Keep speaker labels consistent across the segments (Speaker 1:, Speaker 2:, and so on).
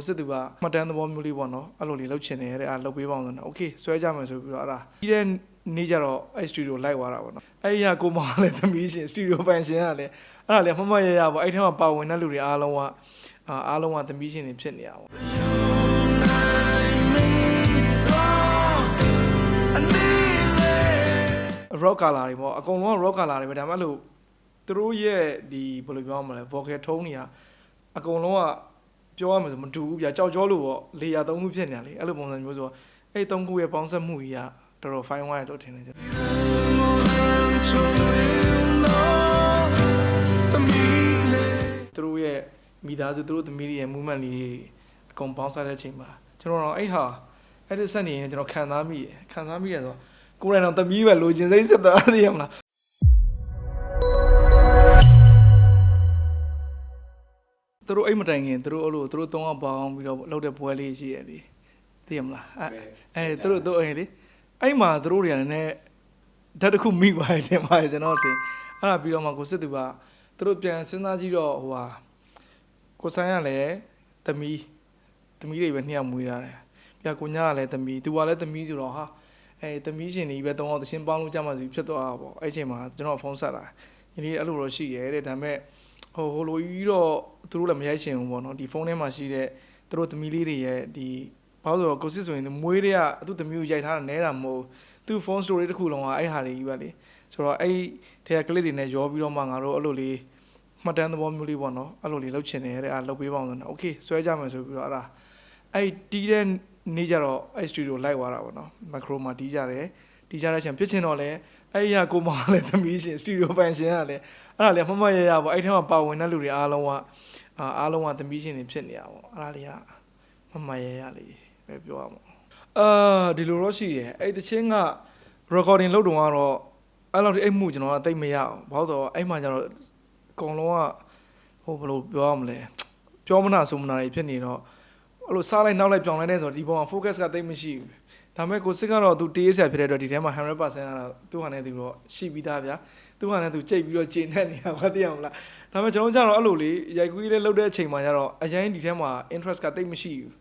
Speaker 1: ကိုစစ်သူကမှတ်တမ်းသဘောမျိုးလေးပေါ့နော်အဲ့လိုလေးလှုပ်ချင်တယ်တဲ့အဲ့လှုပ်ပေးပါအောင်ဆိုတော့ okay ဆွဲကြမယ်ဆိုပြီးတော့အဲ့ဒါပြီးတဲ့နေ့ကျတော့အဲ့စတူဒီယိုလိုက်သွားတာပေါ့နော်အဲ့ရကိုမောင်လည်းသမီးရှင်စတူဒီယိုပိုင်ရှင်ကလည်းအဲ့ဒါလည်းမမရရပေါ့အဲ့ထဲမှာပါဝင်တဲ့လူတွေအားလုံးကအားလုံးကသမီးရှင်တွေဖြစ်နေတာပေါ့ရော့ကာလာတွေပေါ့အကုန်လုံးကရော့ကာလာတွေပဲဒါမှမဟုတ်သူတို့ရဲ့ဒီဘယ်လိုပြောမလဲ vocal tone တွေကအကုန်လုံးက ပြောရမှာဆိုမတူဘူးဗျာကြောက်ကြောလို့ပေါ့လေယာသုံးခုဖြစ်နေတာလေအဲ့လိုပုံစံမျိုးဆိုတော့အဲ့သုံးခုရဲ့ပေါင်းစပ်မှုကြီးကတော်တော် fine wine လို့ထင်တယ်ကျွန်တော်သူတို့ရဲ့မိသားစုသူတို့သမီးတွေရဲ့ movement လေးအကုန်ပေါင်းစပ်တဲ့အချိန်မှာကျွန်တော်တော့အဲ့ဟာအဲ့ဒီဆက်နေရင်ကျွန်တော်ခံစားမိရခံစားမိရဆိုတော့ကိုယ်တိုင်တော့သမီးပဲလိုချင်စိတ်ဆက်သွားသိရမလား သူတို့အိတ်မတိုင်ခင်သူတို့အဲ့လိုသူတို့သုံးအောင်ပေါင်းပြီးတော့လောက်တဲ့ပွဲလေးရှိရလေသိရမလားအဲအဲသူတို့တို့အိမ်လေအဲ့မှာသူတို့တွေကလည်းနည်းဓာတ်တစ်ခုမိသွားတယ်တင်ပါတယ်ကျွန်တော်ထင်အဲ့ဒါပြီးတော့မှကိုစစ်သူကသူတို့ပြန်စဉ်းစားကြည့်တော့ဟိုဟာကိုဆိုင်ကလည်းသမီးသမီးတွေပဲနှစ်ယောက်မွေးထားတယ်ပြကိုညာကလည်းသမီးသူကလည်းသမီးဆိုတော့ဟာအဲသမီးရှင်တွေပဲသုံးအောင်သရှင်ပေါင်းလို့ကြမှာစီဖြစ်သွားတာပေါ့အဲ့အချိန်မှာကျွန်တော်ဖုန်းဆက်လာညီလေးအဲ့လိုတော့ရှိရဲတဲ့ဒါပေမဲ့ ဟိုဟိုလိုကြီးတော့သူတို့လည်းမရိုက်ရှင်ဘူးပေါ့နော်ဒီဖုန်းထဲမှာရှိတဲ့သူတို့သမီးလေးတွေရဲ့ဒီဘာလို့ဆိုတော့ကိုစစ်ဆိုရင်မွေးတွေကသူ့သမီးကိုရိုက်ထားတာနဲတာမဟုတ်သူ့ဖုန်း story တစ်ခုလုံးကအဲ့ဟာတွေကြီးပါလေဆိုတော့အဲ့ထဲက clip တွေနဲ့ရောပြီးတော့မှငါတို့အဲ့လိုလေးမှတ်တမ်းသဘောမျိုးလေးပေါ့နော်အဲ့လိုလေးလောက်ချင်တယ်တဲ့အဲ့လောက်ပေးပါအောင်ဆိုတော့ okay ဆွဲကြမယ်ဆိုပြီးတော့အဲ့ဒါအဲ့တီးတဲ့နေ့ကျတော့အဲ့ studio လိုက်သွားတာပေါ့နော် macro မှာတီးကြတယ်တီးကြတဲ့အချိန်ဖြစ်ချင်တော့လဲ အဲ့ရကိုမောင်လည်းသမီးရှင်စတူဒီယိုပန်ရှင်ကလည်းအဲ့ဒါလေမမရရပေါ့အဲ့ထဲမှာပါဝင်တဲ့လူတွေအားလုံးကအာအားလုံးကသမီးရှင်တွေဖြစ်နေတာပေါ့အဲ့ဒါလေးကမမရရလေးပဲပြောရမှာအာဒီလိုတော့ရှိတယ်အဲ့တချင်းက recording လုပ်တုန်းကတော့အဲ့လောက်ထိအိတ်မှုကျွန်တော်ကတိတ်မရအောင်ဘာလို့ဆိုတော့အဲ့မှာကျတော့အကုန်လုံးကဟိုဘယ်လိုပြောရမလဲပြောမနာဆိုမနာတွေဖြစ်နေတော့အဲ့လိုစားလိုက်နောက်လိုက်ပြောင်းလိုက်တဲ့ဆိုတော့ဒီပေါ်မှာ focus ကတိတ်မရှိဘူး ဒါပေမဲ့ကိုစစ်ကတော့သူတေးဆက်ဖြစ်တဲ့အတွက်ဒီထဲမှာ100%ကတော့သူ့ဟာနဲ့သူတော့ရှိပြီးသားဗျာသူကလည်းသူကြိတ်ပြီးတော့ကျင်နေနေတာဘာသိအောင်လားဒါပေမဲ့ကျွန်တော်ကျတော့အဲ့လိုလေရိုက်ကူးလေးလုပ်တဲ့အချိန်မှာကျတော့အရင်ဒီထဲမှာ interest ကတိတ်မရှိဘူး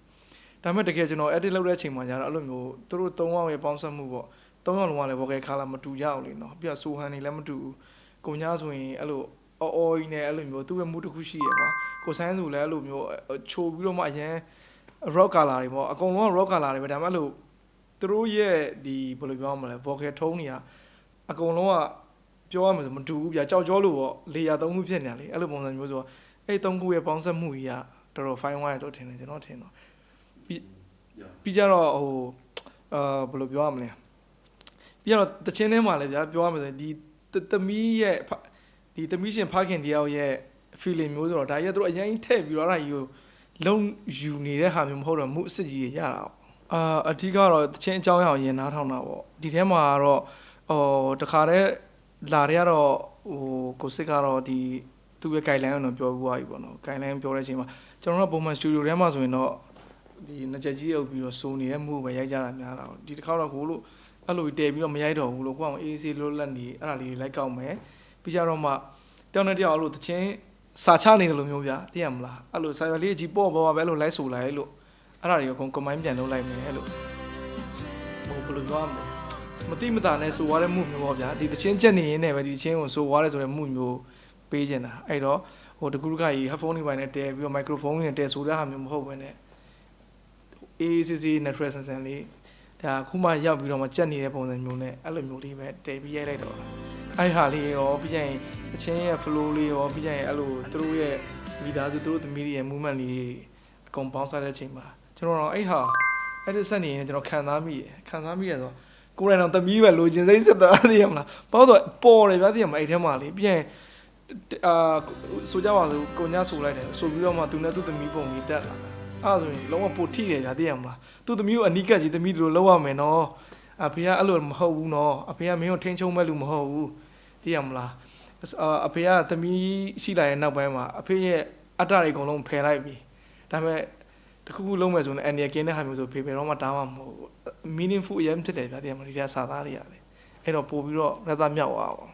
Speaker 1: ဒါပေမဲ့တကယ်ကျွန်တော် edit လုပ်တဲ့အချိန်မှာကျတော့အဲ့လိုမျိုးသူတို့၃ယောက်ရဲ့ပေါင်းစပ်မှုပေါ့၃ယောက်လုံးကလည်း vocal color မတူကြအောင်လေနော်ပြီးတော့ဆိုဟန်နေလည်းမတူဘူးကိုညာဆိုရင်အဲ့လိုအော်အော်ကြီးနဲ့အဲ့လိုမျိုးသူ့ရဲ့မှုတစ်ခုရှိရပါကိုဆိုင်ဆိုလည်းအဲ့လိုမျိုးချိုပြီးတော့မှအရင် rock color တွေပေါ့အကုန်လုံးက rock color တွေပဲဒါပေမဲ့အဲ့လို သူတို့ရဲ့ဒီဘယ်လိုပြောရမလဲ vocal tone တွေကအကုန်လုံးကပြောရမှာဆိုမတူဘူးဗျာကြောက်ကြောလို့ပေါ့လေယာသုံးခုဖြစ်နေတာလေအဲ့လိုပုံစံမျိုးဆိုတော့အဲ့သုံးခုရဲ့ပေါင်းစပ်မှုကြီးကတော်တော် fine wine လို့ထင်တယ်ကျွန်တော်ထင်တော့ပြီးပြီးကြတော့ဟိုအာဘယ်လိုပြောရမလဲပြီးတော့တချင်းထဲမှာလည်းဗျာပြောရမှာဆိုရင်ဒီသမီးရဲ့ဒီသမီးရှင်ဖခင်တယောက်ရဲ့ feeling မျိုးဆိုတော့ဒါကြီးကသူတို့အရင်ထည့်ပြီးတော့အဲ့ဒါကြီးကိုလုံယူနေတဲ့ဟာမျိုးမဟုတ်တော့မှုအစ်စ်ကြီးရရတာပေါ့ အာအဓိကတော့တချင်းအကြောင်းအရာကိုရင်နားထောင်တာပေါ့ဒီထဲမှာကတော့ဟိုတခါတည်းလာတွေကတော့ဟိုကိုစစ်ကတော့ဒီသူ့ရဲ့ guideline ကိုတော့ပြောပြသွားပြီပေါ့နော် guideline ပြောတဲ့အချိန်မှာကျွန်တော်တို့ပုံမှန် studio ထဲမှာဆိုရင်တော့ဒီငကြက်ကြီးအုပ်ပြီးတော့စိုးနေတဲ့မှုပဲရိုက်ကြတာများတာပေါ့ဒီတစ်ခါတော့ကိုလို့အဲ့လိုတည်ပြီးတော့မရိုက်တော့ဘူးလို့ကိုကအေးအေးလွတ်လပ်နေအဲ့ဒါလေးလိုက်ကောက်မယ်ပြီးကြတော့မှတောင်းတဲ့တယောက်အဲ့လိုတချင်းစာချနေတယ်လို့မျိုးဗျာသိရမလားအဲ့လိုစာရွက်လေးကြီးပေါ့ပေါ့ပဲအဲ့လိုလိုက်ဆိုလိုက်လို့ အဲ့ဒါတွေကကုန် combine ပြန်လုပ်လိုက်မယ်အဲ့လိုဟိုဘယ်လိုပြောရမလဲမတိမတာနဲ့ဆိုသွားတဲ့မှုမျိုးပေါ့ဗျာဒီတချင်းချက်နေရင်းနဲ့ပဲဒီတချင်းကိုဆိုသွားတယ်ဆိုတဲ့မှုမျိုးပေးချင်တာအဲ့တော့ဟိုတကူတကကြီး headphone တွေပိုင်းနဲ့တဲပြီးတော့ microphone တွေနဲ့တဲဆိုတဲ့ဟာမျိုးမဟုတ်ဘဲနဲ့ AACC natural sense လေးဒါခုမှရောက်ပြီးတော့မှကြက်နေတဲ့ပုံစံမျိုးနဲ့အဲ့လိုမျိုးလေးပဲတဲပြီးရိုက်လိုက်တော့အဲ့ဟာလေးရောပြီးရင်တချင်းရဲ့ flow လေးရောပြီးရင်အဲ့လိုသူတို့ရဲ့မိသားစုသူတို့သမီးတွေရဲ့ movement လေးအကုန်ပေါင်းစားတဲ့အချိန်မှာ ကျွန်တော်တော့အဲ့ဟာအဲ့ဒီဆက်နေရင်ကျွန်တော်ခံစားမိရခံစားမိရဆိုတော့ကိုယ်တိုင်တော့သမီးပဲလိုချင်စိတ်ဆက်သွားသိရမလားဘာလို့ဆိုပေါ်တယ်ဗျာသိရမလားအဲ့ထဲမှာလေပြန်အာဆိုကြပါစို့ကိုညာဆိုလိုက်တယ်ဆိုပြီးတော့မှသူနဲ့သူ့သမီးပုံကြီးတက်လာအဲ့ဒါဆိုရင်လုံးဝပိုထိတယ်ဗျာသိရမလားသူ့သမီးကိုအနီးကပ်ကြီးသမီးတို့လောက်ရမယ်နော်အဖေကအဲ့လိုမဟုတ်ဘူးနော်အဖေကမင်းကိုထိန်းချုံမဲ့လူမဟုတ်ဘူးသိရမလားအဖေကသမီးရှိလာရဲ့နောက်ပိုင်းမှာအဖေရဲ့အတ္တတွေအကုန်လုံးဖယ်လိုက်ပြီဒါပေမဲ့ တခုခုလုံးမဲ့ဆိုရင်အန်ဒီကင်းတဲ့ဟာမျိုးဆိုဖေဖေတော့မှတားမှာမဟုတ်ဘူး meaningful အရင်ဖြစ်တယ်ဗျာတရားမလို့ဒီကစာသားတွေရတယ်အဲ့တော့ပို့ပြီးတော့ရသမြောက်သွားပါ